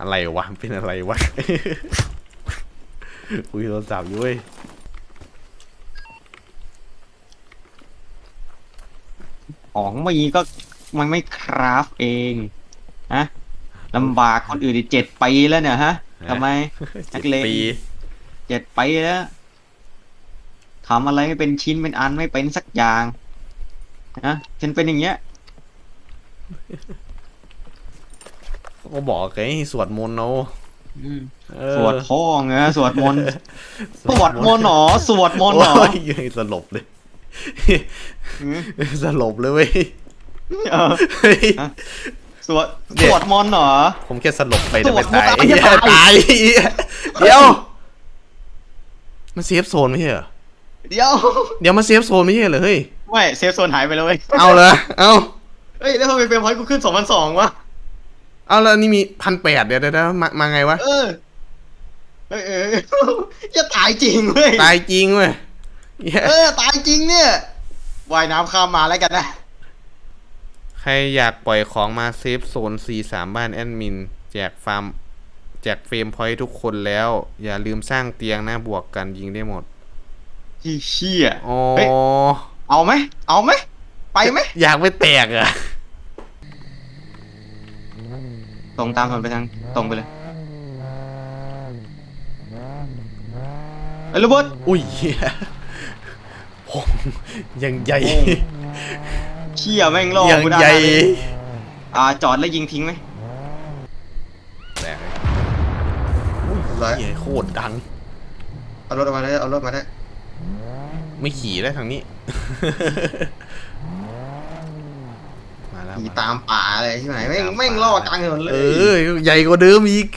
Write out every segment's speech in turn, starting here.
อะไรวะ เป็นอะไรวะคุยโทรศัพท์อยู่เว้ยของมีก็มันไม่คราฟเองฮะลำบากคนอื่นอีกเจ็ดปีแล้วเนี่ยฮะทำไมนักเลงปีเจ็ดปีแล้วทำอะไรไม่เป็นชิ้นเป็นอันไม่เป็นสักอย่างนะฉันเป็นอย่างเงี้ย ก็บอกไงสวดมนต์เอาเออสวดพ่อไงสวดมนต์สวดมนต์หนอสวดมนต์หนอโอ้ยยังสลบเลยอืมสลบเลยเว้ยเออเฮ้ยฮะสวดเนี่สยวดมนต์หนอผมแค่สลบไปแต่สวไม่ดตายมนต์ไอ้เหี้ยตายตายไอ้เหี้ยเดี๋ยวมันเซฟโซนไม่ใช่เหรอเดี๋ยวเดี๋ยวมันเซฟโซนไม่ใช่เหรอเฮ้ยไม่เซฟโซนหายไปแล้วเว้ยเอาเลยเอาเฮ้ยแล้วทำไมเป็นพอยต์กูขึ้นสองพันสองวะ เอาแล้วนี่มีพันแปดเดี๋ยวเดี๋ยวเดี๋ยวมามาไงวะ เออเออเออ จะตายจริงเว้ยตายจริงเว้ยเหี้ยเออตายจริงเนี่ยว่ายน้ำข้ามมาแล้วกันนะใครอยากปล่อยของมาเซฟโซน C3 บ้านแอดมิน แจกฟาร์มแจกเฟรมพอยต์ทุกคนแล้ว อย่าลืมสร้างเตียงนะบวกกันยิงได้หมดที่เชี่ยอ๋อเฮ้ย เอาไหมเอาไหมไปไหม อยากไปแตกอะ ตรงตามถนนไปทางตรงไปเลยไอ้ยโระเบิดอุ้ยเหี้ยโอ้ยังใหญ่โอ้เชี่ยแม่งล่อยังกูได้ใหญ่นะอ่าจอดแล้วยิงทิ้งไหมแตกร้อยเหี้ยโคตรดัง เอารถออกมาได้ เอารถมาได้ ไม่ขี่ได้ทางนี้ มาแล้วขี่มาตามป่าอะไรที่ไหนแม่งแม่งล่อกลางถนนเลยเออ ใหญ่กว่าเดิมอีก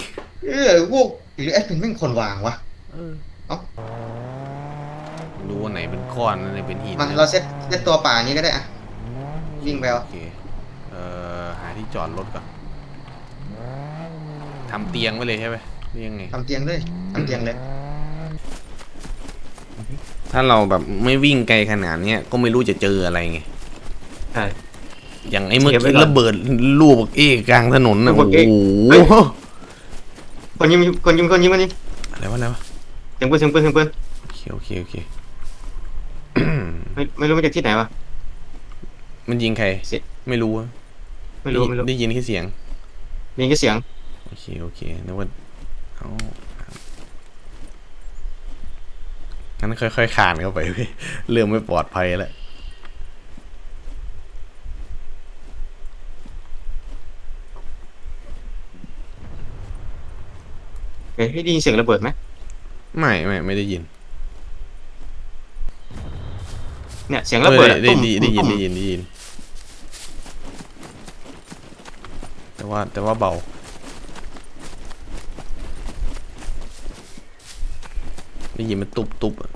เออพวกหรือแอดเป็นแม่งคนวางวะเออเอ้ารู้ว่าไหนเป็นก้อนอันไหนเป็นหินมาเราเซตเซตตัวป่าอย่างนี้ก็ได้อะวิ่งไปเอาโอเคเอ่อหาที่จอดรถก่อนทำเตียงไว้เลยใช่ไหมหรือยังไง ทำเตียงเลยทำเตียงเลยถ้าเราแบบไม่วิ่งไกลขนาดเนี้ยก็ไม่รู้จะเจออะไรไง ใช่ อย่างไอ้เมื่อเก็บไว้กี้ก่อนระเบิดลูกเอ้กลางถนนน่ะลูโอ้กเอ๊ะโหเฮ้ยคนยิงคนยิงคนยิงคนยิงอะไรวะอะไรวะเสียงปืนเสียงปืนเสียงปืนโอเคโอเคโอเคไม่ไม่รู้มาจากที่ไหนวะมันยิงใครเสียไม่รู้อะไม่รู้ไม่รู้ได้ยินแค่เสียงมีแค่เสียงโอเคโอเคนึกว่าเอางั้นค่อยๆคลานเข้าไปเว้ยเรื่องไม่ปลอดภัยแล้ว เฮ้ยให้ได้ยินเสียงระเบิดไหมไม่ไม่ไม่ได้ยินเนี่ยเสียงระเบิดออะอได้ตุ้มได้ได้ยินตุ้มได้ยินได้ยิน แต่ว่าแต่ว่าเบา ได้ยินมันตุบตุบอะ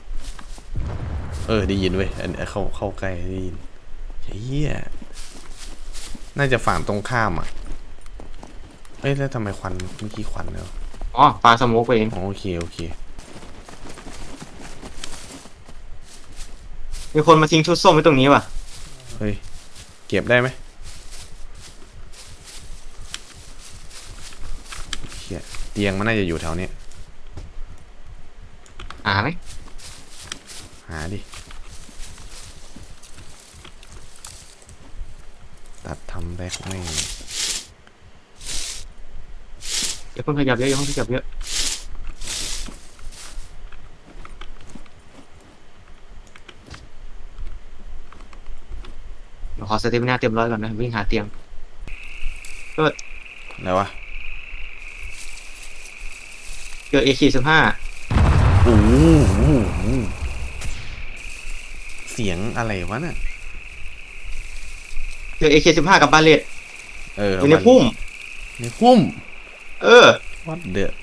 เออได้ยินเว้ยอันอันเข้าเข้าใกล้ได้ยินเฮียน่าจะฝั่งตรงข้ามอะเอ้ยแล้วทำไมควันเมื่อกี้ควันแล้ว อ๋อปลาสโมกไปเองอ๋อโอเคโอเค มีคนมาทิ้งชุดส้มไว้ตรงนี้ว่ะเฮ้ย เก็บได้ไหมเฮียเตียงมันน่าจะอยู่แถวเนี้ยหาไหมหาดิ ตัดทำแบ็คไม่ง อย่าเพิ่งขยับเยอะอย่าเพิ่งขยับเยอะเดี๋ยวขอสเตมินาเต็มร้อยก่อนนะวิ่งหาเตียงอะไรวะเจอเอคีสิบห้าโอ้โหเสียงอะไรวะน่ะเจอเอคีสิบห้ากับบาเลตเอออยู่ในพุ่มในพุ่ม เออ วัดเดอะ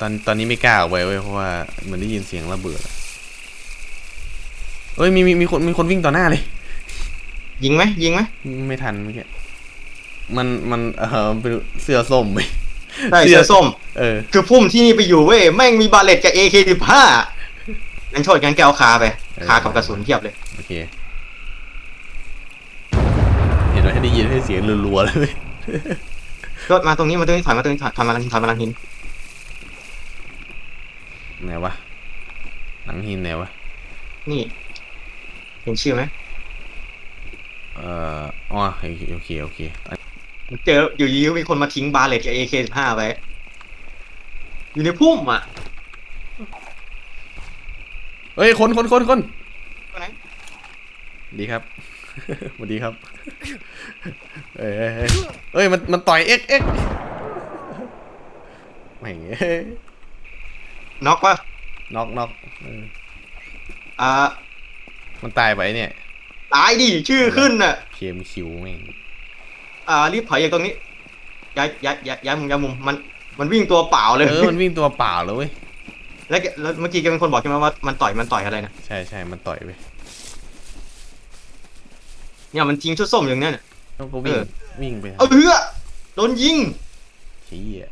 ตอนตอนนี้ไม่กล้าออกไปเว้ยเพราะว่าเหมือนได้ยินเสียงระเบิดอะเอ้ยมีมีมีคนมีคนวิ่งต่อหน้าเลย ยิงไหมยิงไหมไม่ทันเมื่อกี้มันมันเออเป็นเสื้อส้มไปใช่เสื้เสื้ออส้ม เออ คือพุ่มที่นี่ไปอยู่เว้ยแม่งมีบาเลตกับเอคสิบห้างั้นโทษงั้นแกเอาคาไปเออ คากับกระสุนเทียบเลย โอเค เห็นไหมได้ยินให้เสียงรัวๆเลย รถมาตรงนี้มาตรงนี้ถอยมาตรงนี้ถอยถอยมาลังหินถอยมาลังหินไหนวะหลังหินไหนวะนี่ เห็นชื่อไหมเอ่ออ๋อโอเคโอเคโอเคอันเจออยู่ยีมีคนมาทิ้งบาเลตกับ AK15 ไว้อยู่ในพุ่มอะเฮ้ยคนคนคนคนตัวไหนดีครับ สวัสดีครับเอ้ยเอ้ยเอ้ยเอ้ย มัน มันต่อยเอ็กเอ็กไม่งเอ้ยน็อกปะน็อกน็อกเอออ่า มันตายไปเนี่ย ตายดิ ชื่อขึ้นน่ะ เคมคิวแม่งอ่า รีบถอยจากตรงนี้ ย้ายย้ายย้ายย้ายมุมย้ายมุม มัน มันวิ่งตัวเปล่าเลย เออ มันวิ่งตัวเปล่าเลยเว้ย แล้วแกแล้วเมื่อกี้แกเป็นคนบอกใช่ไหมว่า มันต่อย มันต่อยอะไรนะ ใช่ใช่มันต่อยไป เนี่ยมันทิ้งชุดส้มอย่างเนี้ยน่ะแล้วก็วิ่งเออ วิ่งไปเออเหือโดนยิงเฮีย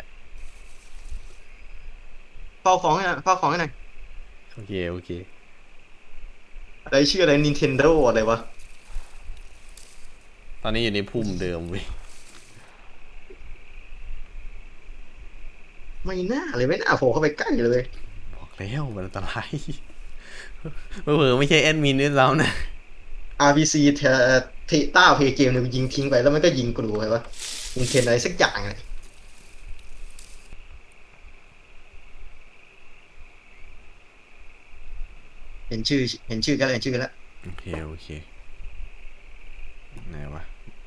เฝ้าของให้หน่อยเฝ้าของให้หน่อยโอเคโอเคอะไรชื่ออะไร Nintendo อะไรวะ ตอนนี้อยู่ในพุ่มเดิมเว้ยไม่น่าเลยไม่น่าโผล่เข้าไปใกล้เลย บอกแล้วมันอันตรายเผลอๆไม่ใช่แอดมินด้วยแล้วนะ RPC เทเทต้าเพย์เกมเนี่ยยิงทิ้งไปแล้วมันก็ยิงกรูไปวะยิงเทนอะไรสักอย่างเลยเห็นชื่อ เห็นชื่อกันแล้วเห็นชื่อกันแล้ว โอเค โอเค ไหนวะ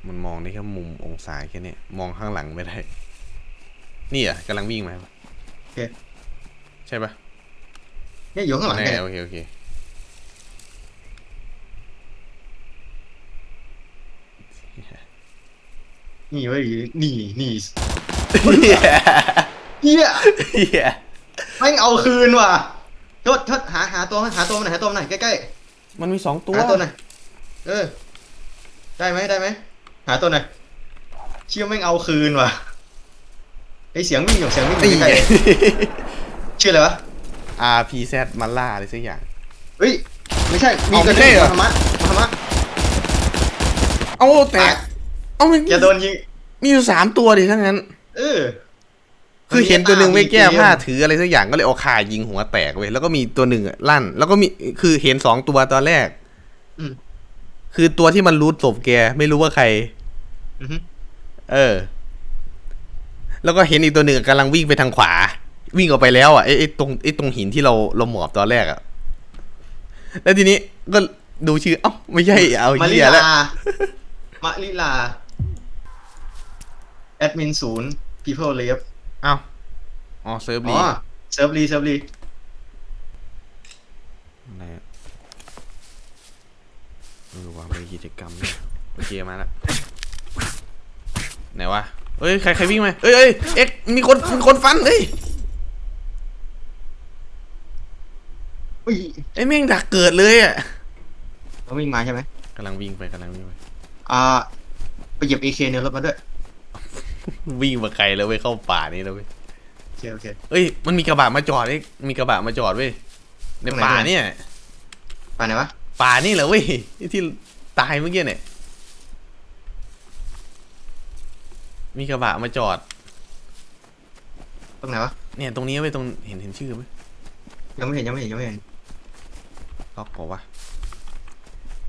มันมองได้แค่มุมองศาแค่เนี้ยมองข้างหลังไม่ได้ นี่อะกำลังวิ่งมาปะโอเค ใช่ปะเนี่ยอยู่ข้างหลังแน่แกเนี่ยโอเค โอเค นี่เว้ยนี่นี่เฮียเฮียเฮียแม่งเอาคืนว่ะโทษโทษหาหาตัวหาตัวมันหน่อยหาตัวมันหน่อยใกล้มันมีสองๆตัวหาตัวหน่อยเออ ได้ไหมได้ไหมหาตัวหน่อยเชื่อแม่งเอาคืนว่ะไอเสียงวิ่งอยู่เสียงวิ่งอตียู่ใกล้ๆชื่ออะไรวะ RPZ มาล่าอะไรสักอย่าง เฮ้ยไม่ใช่มีเอากระไม่ใช่ดิ่งเหรอธรรมะธรรมะเอาแตก เอามันอย่าโดนยิง มีอยู่สามตัวดิทั้งนั้น เออ คือเห็นตัวหนึ่งไม่แก้ผ้าเกมถืออะไรสักอย่างก็เลยเอาคายิงหัวแตกเว้ยแล้วก็มีตัวหนึ่งอะลั่น แล้วก็มีคือเห็นสองตัวตอนแรกอืมคือตัวที่มันรูดศพแกไม่รู้ว่าใครอือฮึเออ แล้วก็เห็นอีกตัวหนึ่งกำลังวิ่งไปทางขวา วิ่งออกไปแล้วอะไอ้ไอ้ตรงไอ้ตรงหินที่เราเราหมอบตอนแรกอะแล้วทีนี้ก็ดูชื่อ เอ้าไม่ใช่เอามาริเหี้ยแล้วลามาริลา แอดมินศูนย์ people live เอ้าอ๋อเซิร์ฟอ๋ลีอเซิร์ฟรีเซิร์ฟรีอะไรอะเออว่ามีกิจกรรมเนี่ยโอเคมาละไหนวะเอ้ยใครใครวิ่งมาเอ้ยเอ้ยเอ็กมีคนมีคนฟันเอ้ยอุ้ยไอ้แม่งดักเกิดเลยอะเขาวิ่งมาใช่ไหมกำลังวิ่งไปกำลังวิ่งไปอ่าไปเหยียบ AK ในรถมาด้วย วิ่งมาไกลแล้วเว้ยเข้าป่านี่แล้วเว้ยโอเคโอเค เอ้ยมันมีกระบะมาจอดเอ้ยมีกระบะมาจอดเว้ยในตรงไหน ป่าตรงไหนเนี่ยไปไหนวะป่านี่เหรอเว้ยที่ตายเมื่อกี้เนี่ย มีกระบะมาจอด ตรงไหนวะเนี่ยตรงนี้เว้ยตรงเห็นเห็นชื่อไหมยังไม่เห็นยังไม่เห็นยังไม่เห็นล็อกเปล่าวะ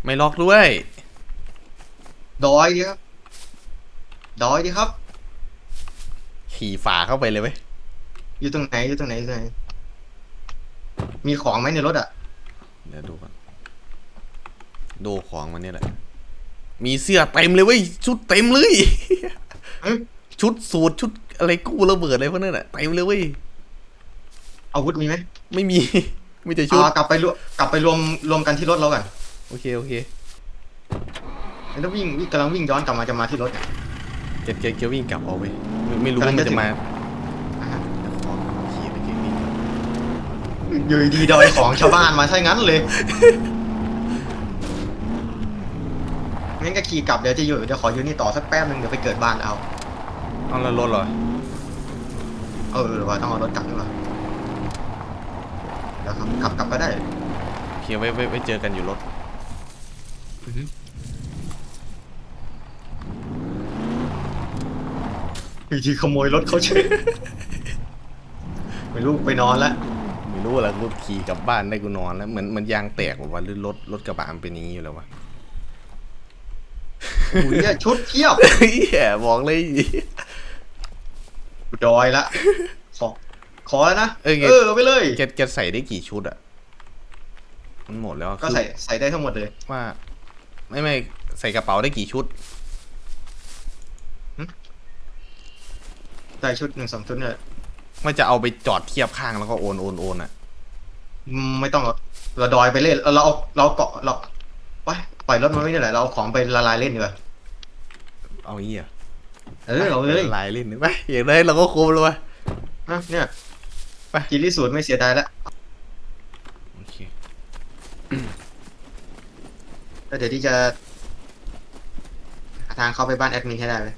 ไม่ล็อกด้วยดอยดีครับดอยดีครับ ขี่ฝาเข้าไปเลยเว้ยอยู่ตรงไหนอยู่ตรงไหนอยู่ตรงไหนมีของไหมในรถอะเดี๋ยวดูก่อนดูของมันเนี่ยแหละ มีเสื้อเต็มเลยเว้ยชุดเต็มเลยเอ้ยชุดสูทชุดอะไรกู้ระเบิดอะไรพวกนั้นอะเต็มเลยเว้ยอาวุธมีไหมไม่มีมีแต่ชุดอ่ากลับไปรวมกลับไปรวมรวมกันที่รถเราก่อนโอเคโอเคแล้ววิ่งวิ่งกำลังวิ่งย้อนกลับมาจะมาที่รถเนี่ยเจ็ดเกียร์เกียร์วิ่งกลับเอาไป ไม่ไม่รู้กำลัว่างมันจะถึจะงมาอ่าฮะขอขี่ไปเกียร์วิ่งก่อนอยู่ดีๆดอยของชาวบ้านมาใช่งั้นเลย งั้นก็ขี่กลับเดี๋ยวจะอยู่เดี๋ยวขออยู่นี่ต่อสักแป๊บนึงเดี๋ยวไปเกิดบ้านเอา เอาแล้วรถเหรอ เออหรือว่าต้องเอารถกลับดีกว่าเดี๋ยวขับขับกลับก็ได้ โอเคไว้ไว้ไว้เจอกันอยู่รถ อยู่ที่ขโมยรถเขาเฉยไม่รู้ไปนอนแล้วไม่รู้แล้วกูขี่กลับบ้านได้กูนอนแล้วเหมือนเหมันยางแตกแบบว่าหรือรถรถกระบะมันเป็นอย่างนี้อยู่แล้ววะอุ้ยเนี่ยชุดเทียบเฮียบอกเลยดอยละขอขอแล้วนะเออแกเออเอาไปเลย แกแกใส่ได้กี่ชุดอะมันหมดแล้วอะก็คือใส่ใส่ได้ทั้งหมดเลย ว่า ไม่ไม่ใส่กระเป๋าได้กี่ชุด ใส่ชุดหนึ่งสองชุดเนี่ยว่าจะเอาไปจอดเทียบข้างแล้วก็โอนโอนโอนอะอืมไม่ต้องหรอกเราดอยไปเล่นเราเอาเราเกาะเราไปปล่อยรถมันไม่ได้แหละเราเอาของไปละลายเล่นดีกว่าเอาเหี้ยเออเอาเลยลายเล่นไปอย่างไรเราก็คุมเลยวะอะเนี่ยไปกินที่สูตรไม่เสียดายแล้วโอเคแล้วเดี๋ยวที่จะหาทางเข้าไปบ้านแอดมินให้ได้ไหม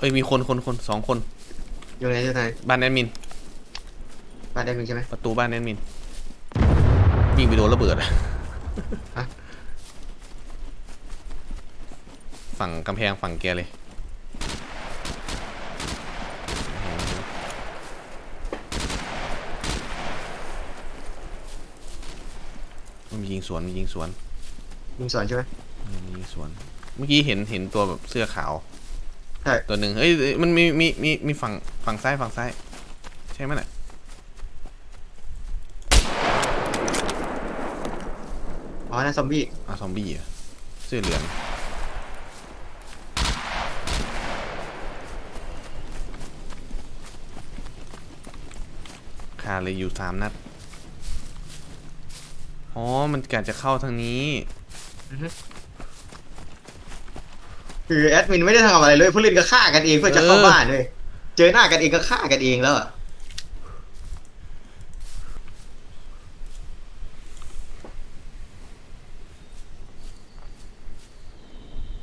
เอ้ยมีคนคนคนสองคนอยู่ไหนอยู่ไหนบ้านแอดมิน บ้านแอดมินใช่ไหมประตูบ้านแอดมินวิ่งไปโดนระเบิดอะฮะฝั่งกำแพงฝั่งแกเลย มันมียิงสวนมียิงสวนยิงสอนใช่ไหมมียิงสวน เมื่อกี้เห็นเห็นตัวแบบเสื้อขาว ใช่ ตัวหนึ่งเฮ้ยเอ้ยมันมีมีมีมีฝั่งฝั่งซ้ายฝั่งซ้าย ใช่ไหมน่ะอ๋อนั่นซอมบี้อะซอมบี้เหรอะเสื้อเหลืองคาเลยอยู่สามนัดอ๋อมันกะจะเข้าทางนี้ คือแอดมินไม่ได้ทำอะไรเลยผู้เล่นก็ฆ่ากันเองเพื่อจะเข้าเออบ้านเลยเจอหน้ากันเองก็ฆ่ากันเองแล้วอะ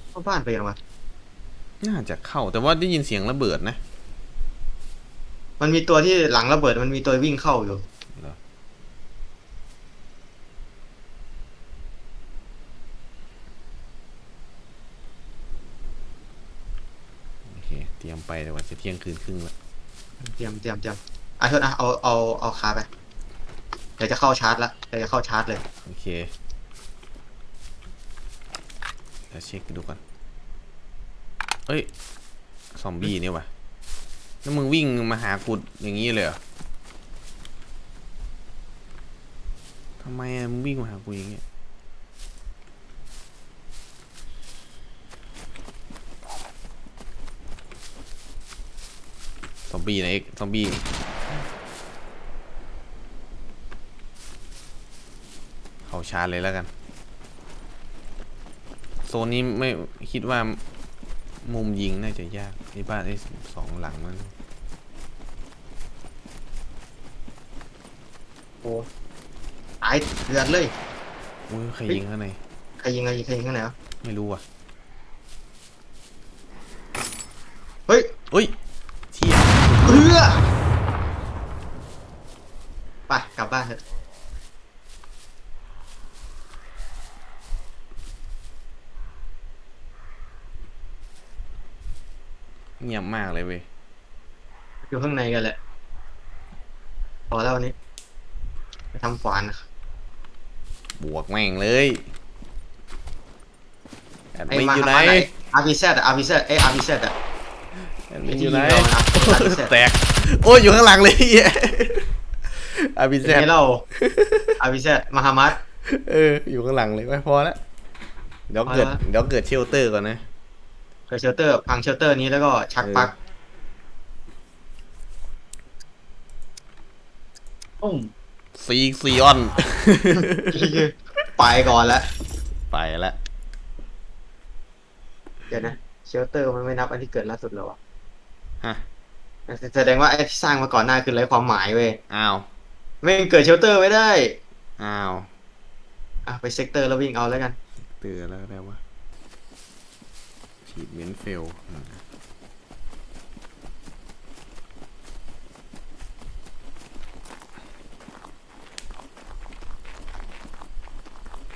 เข้าบ้านไปยังวะน่าจะเข้าแต่ว่าได้ยินเสียงระเบิดนะ มันมีตัวที่หลังระเบิดมันมีตัววิ่งเข้าอยู่ เหรอ โอเค เตรียม ไปแต่ว่าจะเที่ยงคืนครึ่งแล้วเตรียมเตรียมเตรียมอะโทษนะเอาเอาเอาคาไปเดี๋ยวจะเข้าชาร์จละเดี๋ยวจะเข้าชาร์จเลย โอเคเดี๋ยวเช็คดูก่อนเอ้ย ซอมบี้เนี่ยวะแล้วมึงวิ่งมาหากูอย่างนี้เลยเหรอทำไมอะมึงวิ่งมาหากูอย่างเงี้ยซอม บี้นะเอ็กซอมบี้เขาชาร์จเลยแล้วกัน โซนนี้ไม่คิดว่ามุมยิงน่าจะยากในบ้านไอ้สองหลังมันโอ้ตายเดือดเลยอุ้ยใครยิงข้างในใครยิงใครยิงใครยิงข้างไหนวะไม่รู้อะ เฮ้ย เฮ้ยเที่ย เพื่อไปกลับบ้านเถอะ เงียบมากเลยเว้ยอยู่ข้างในกันแหละ พอแล้ววันนี้ไปทำฝานนะบวกแม่งเลยแอดไอ้มินมาอยู่ไหนมาไหน RPZ อะ RPZ เอ้ย RPZ อะแอดมินอยู่ไหนไอ้ที่ยิงเราอะ RPZ แตกโอ้ยอยู่ข้างหลังเลยเหี้ยอาบิเป็นเซไงเรา RPZ มาฮามัด เอออยู่ข้างหลังเลยไม่พอแล้วเดี๋ยวพอเกิดแล้วเดี๋ยวเกิดเชลเตอร์ก่อนนะ เกิดเชลเตอร์พังเชลเตอร์นี้แล้วก็ชักปลั๊กตุ้มซีซีออน ไปก่อนแล้วไปแล้วเดี๋ยวนะเชลเตอร์มันไม่นับอันที่เกิดล่าสุดแล้วอะฮะแสดงว่าไอ้ที่สร้างมาก่อนหน้าคือไร้ความหมายเว้ยอ้าวไม่งเกิดเชลเตอร์ไม่ได้อ้าวอะไปเซกเตอร์แล้ววิ่งเอาแล้วกันเตือนแล้วก็ได้ว่า ฉีดเมนเฟล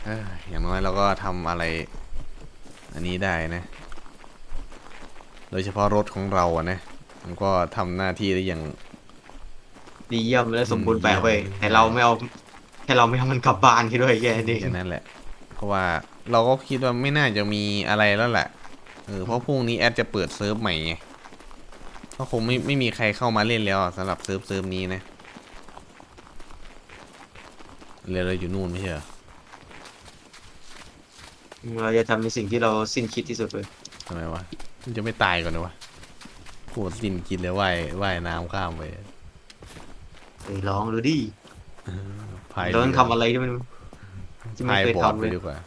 เอ้ยอย่างน้อยเราก็ทำอะไร อันนี้ได้นะ โดยเฉพาะรถของเราอะนะ มันก็ทำหน้าที่ได้อย่างดีเยี่ยมและสมบูรณ์แบบอืมเว้ยแต่เราไม่เอาแค่เราไม่เอามันกลับบ้านแค่ด้วยแค่นี้แค่นั้นแหละ เพราะว่าเราก็คิดว่าไม่น่าจะมีอะไรแล้วแหละ เออเพราะพรุ่งนี้แอดจะเปิดเซิร์ฟใหม่ไงก็คงไม่ไม่มีใครเข้ามาเล่นแล้วอะสำหรับเซิร์ฟเซิร์ฟนี้นะเรือเราอยู่นู่นไม่ใช่เหรอเราจะทำในสิ่งที่เราสิ้นคิดที่สุดเลยทำไมวะมันจะไม่ตายก่อนนะวะโคตรสิ้นคิดเลยว่ายว่ายน้ำข้ามไปเอ้ยลองดูดิพายเราต้องทำอะไรที่มันที่ไม่พายเคยบอร์ดทำไปเลยดีกว่า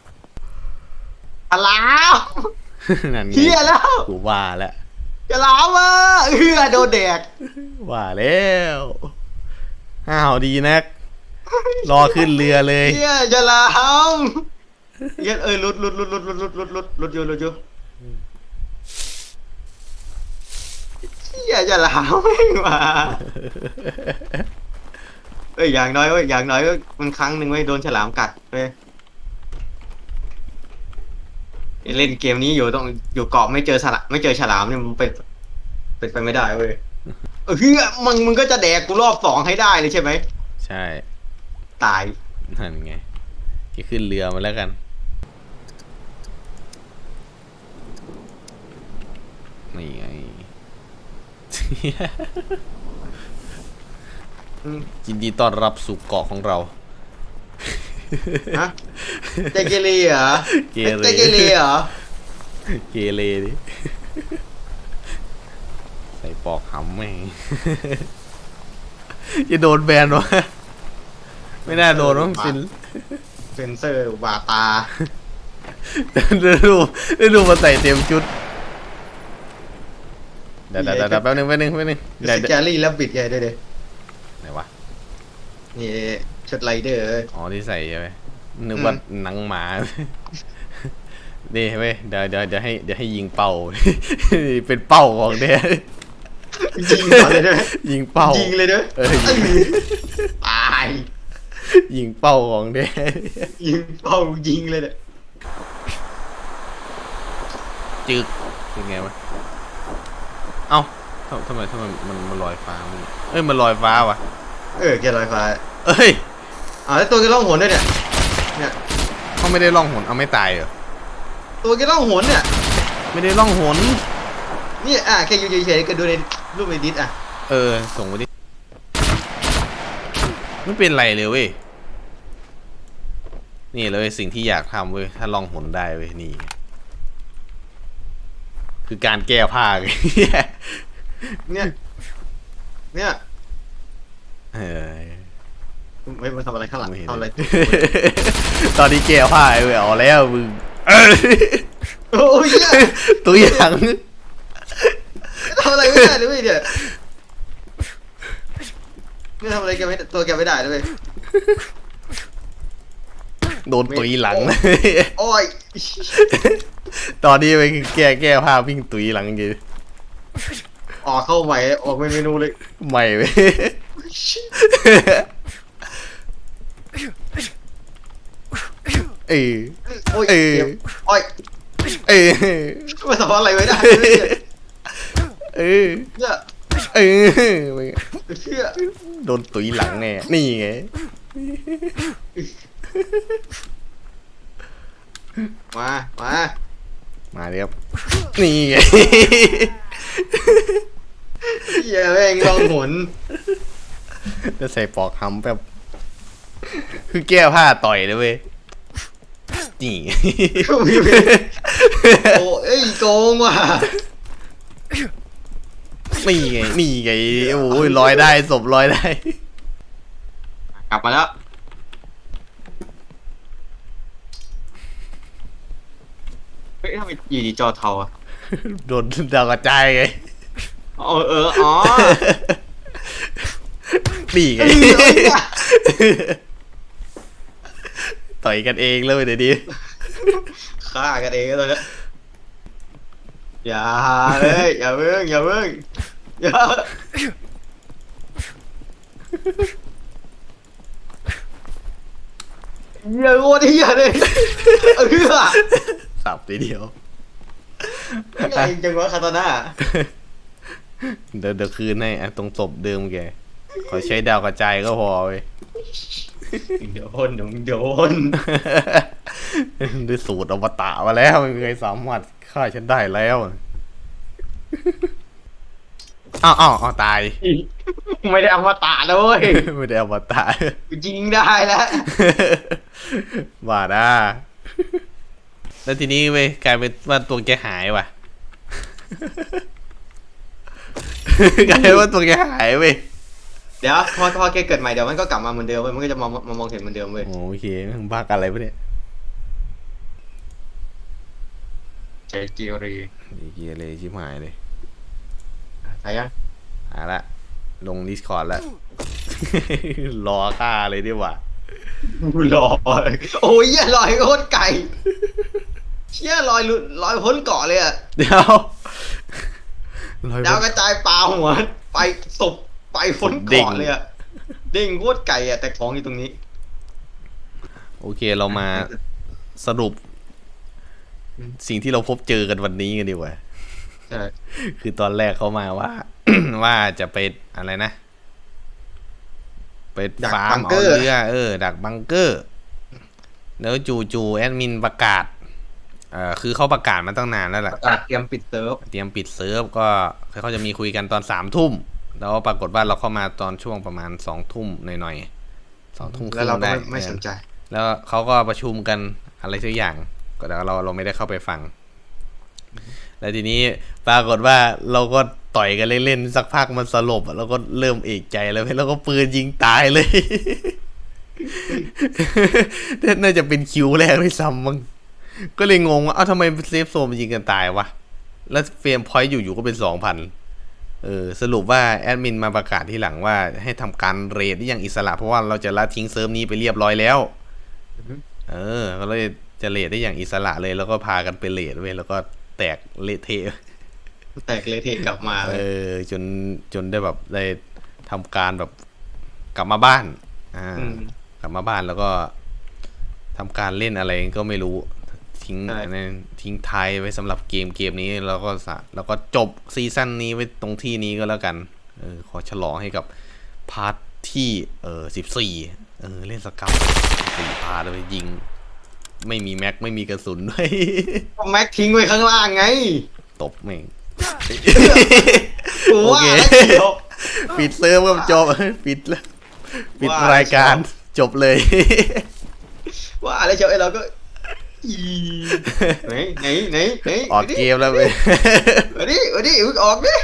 อะไรแล้ว นั่นไงเฮียแล้วกูว่าแล้วจะล้ามาเฮือโดนแดกว่าแล้วอ้าวดีนัก รอขึ้นเรือเลยเฮียจะล้ามเฮียเอ้ยหลุดหลุดหลุดหลุดหลุดหลุดหลุดหลุดหลุดอยู่หลุดอยู่เฮียจะล้ามไม่มาเอ้ยอย่างน้อยเว้ยอย่างน้อยก็มันครั้งหนึ่งเว้ยโดนฉลามกัดเว้ย เล่นเกมนี้อยู่ต้องอยู่เกาะไม่เจอฉลามไม่เจอฉลามเนี่ยมันเป็นเป็นไปไม่ได้เว้ยเออเฮียมึงมึงก็จะแดกกูรอบสองให้ได้เลยใช่ไหมใช่ตายนั่นไงจะขึ้นเรือมาแล้วกัน นี่ไงอืมยินดีต้อนรับสู่เกาะของเรา ฮะใจเกเรเหรอเกเรใจเกเรเหรอเกเรดิ ใส่ปอกหำแม่ง จะโดนแบนวะไม่น่าโดนต้องสินเซนเซอร์บาตาดูดูดูมาใส่เต็มชุด เดี๋ยวเดี๋ยวเดี๋ยวแป๊บนึงแป๊บนึงแป๊บนึงเดี๋ยวสแกลี่แล้วบิดไงด้วยเด้ไหนวะนี่ ชุดไรเดอร์ อ๋อที่ใส่ใช่ไหมนึกว่าหนังหมา นี่เว้ยเดี๋ยวเดี๋ยวเดี๋ยวให้เดี๋ยวให้ยิงเป้าเป็นเป้าของเนี่ยยิงก่อนเลยด้วยยิงเป้ายิงเลยด้วยเออยิง ตาย ยิงเป้าของเนี่ยยิงเป้ายิงเลยเนี่ยจึกเป็นไงวะ เอ้าทำทำไมทำไมมันมันลอยฟ้ามันเอ้ยมันลอยฟ้าวะ เออแกลอยฟ้า เอ้ย อ่าแล้วตัวแกล่องหนด้วยเนี่ย เนี่ย เขาไม่ได้ล่องหนเอาไม่ตายเหรอ ตัวแกล่องหนเนี่ย ไม่ได้ล่องหน นี่อะแกอยู่เฉยๆก็ดูในรูปในดิสอะ เออ ส่งมาดิ ไม่เป็นไรเลยเว้ย นี่เลยสิ่งที่อยากทำเว้ย ถ้าลองหนได้เว้ย นี่ คือการแก้ผ้าไงเนี่ย เนี่ย เออ ไม่มาทำอะไรข้างหลังไม่เห็น ทำอะไรตอนนี้แก้ผ้าเว้ยเอาแล้วมึงเออโอ้ยเนี่ยตัวอย่างทำอะไรไม่ได้เลยเว้ยเนี่ยไม่ทำอะไรแกไม่ตัวแกไม่ได้เลยเว้ยโดนตุยหลัง โอ้ยตอนนี้ไปคือแก้แก้ผ้าวิ่งตุยหลังจริงออกเข้าใหม่ออกเมนูเลย ใหม่เว้ย เออโอ้ยเออเจ็บโอ้ยเออมาทำอะไรไม่ได้เลยเนี่ยเออเนี่ยเออเชื่อโดนตุยหลังแน่นี่ไงมามามาเรียบนี่ไงเหี้ยแม่งลองหนจะใส่ปลอกหำแบบ คือแก้ผ้าต่อยเลยเว้ย นี่โอ้เอ้ยโกงว่ะนี่ไงนี่ไงโอ้ยลอยได้ศพลอยได้ กลับมาแล้วเฮ้ยทำไมอยู่ดีจอเทาอะโดนดาวกระจายไงอ๋อเอออ๋อนี่ไงเอ้ยเอ้ยอะต่อยกันเองเลยเดี๋ยวนี้ฆ่ากันเองตอนเนี้ยอย่าเอ้ยอย่าเพิ่งอย่าเพิ่งอย่าอย่าโง่ที่อย่าเลยเออสับทีเดียวไงจังวะคาตาน่าเดี๋ยวเดี๋ยวคืนให้อะตรงศพเดิมแก ขอใช้ดาวกระจายก็พอเว้ย เดี๋ยวพ่นเดี๋ยวเดี๋ยวพ่นด้วยสูตรอวตารมาแล้วไม่มีใครสามารถฆ่าฉันได้แล้วอ้าวอ้าวอ้าวตาย ไม่ได้เอามาตาเลยไม่ได้อวตารยิงได้แล้วว่าด้าแล้วทีนี้เว้ยกลายเป็นว่าตัวแกหายว่ะกลายเป็นว่าตัวแกหายเว้ย เดี๋ยวพอพอแกเกิดใหม่เดี๋ยวมันก็กลับมาเหมือนเดิมเว้ยมันก็จะมองมามองเห็นเหมือนเดิมเว้ยโอเคมึงบ้ากันอะไรปะเนี่ยใจเกียวรีดีเกียเลยชิบหายเลยใช่ยังเอาละลง Discord แล้ว รอฆ่าเลยดีกว่า ลอยโอ้ยเหี้ยลอยโคตรไกลเชี่ยลอยหลุดลอยพ้นเกาะเลยอะเดี๋ยวลอยดาวกระจายปลาหัวไปศพ ไปพ้นเกาะเลยอะเด้งโคตรไกลอะแต่ของอยู่ตรงนี้ โอเคเรามาสรุป สิ่งที่เราพบเจอกันวันนี้กันดีกว่าใช่คือตอนแรกเขามาว่า ว่าจะไปอะไรนะ ไปดักฟาร์บัมงเอาเกอร์เรือเออ ดักบังเกอร์ แล้วจูจูแอดมินประกาศเอ่อคือเขาประกาศมาตั้งนานแล้วแหปละระกาศเตรียมปิดเซิร์ฟเตรียมปิดเซิร์ฟก็เขาจะมีคุยกันตอนสามทุ่ม แล้วปรากฏว่าเราเข้ามาตอนช่วงประมาณสองทุ่มหน่อยๆสองทุ่มคแล้วรึ่งเราก็ได้ไม่ไม่สนใจ แล้วเขาก็ประชุมกันอะไรสักอย่างก็แต่เราเราไม่ได้เข้าไปฟัง แล้วทีนี้ปรากฏว่าเราก็ต่อยกันเล่นๆสักพักมันสลบอะเราก็เริ่มเอกใจแล้วเว้ยแล้วก็ปืนยิงตายเลย น่าจะเป็นคิวแรกด้วยซ้ำมั้งก็เลยงงว่าเอ้าทำไมเซฟโซนมันยิงกันตายวะ แล้วเฟรมพอยต์อยู่ๆก็เป็นสองพัน เออสรุปว่าแอดมินมาประกาศที่หลังว่าให้ทำการเรทได้อย่างอิสระ เพราะว่าเราจะละทิ้งเซิร์ฟนี้ไปเรียบร้อยแล้วอือฮึเออก็เลยจะเรทได้อย่างอิสระเลยแล้วก็พากันไปเรทเว้ยแล้วก็แตกเละเทะแตกเละเทะกลับมาเลเอยอจนจนได้แบบได้ทำการแบบกลับมาบ้าน อ่ามกลับมาบ้านแล้วก็ทำการเล่นอะไรก็ไม่รู้ ทิ้งใช่ อันนั้นทิ้งท้ายไว้สำหรับเกมเกมนี้แล้วก็สะแล้วก็จบซีซั่นนี้ไว้ตรงที่นี้ก็แล้วกันเออขอฉลองให้กับพาร์ทที่เออสิบสี่เออเล่นสกัมสี่พาร์ทเลยยิง ไม่มีแม็กไม่มีกระสุนด้วย ก็แม็กทิ้งไว้ข้างล่างไงตบแม่ง กูว่าโอเค แล้วเดี๋ยว ปิดเซิร์ฟก็จบ ปิดแล้วปิดว่ารายการจบเลย ว่าอะไรเชียวไอ้เราก็อี ไหนไหนไหนไหนออกเกมแล้วเว้ยมาดิมาดิมึงออกดิ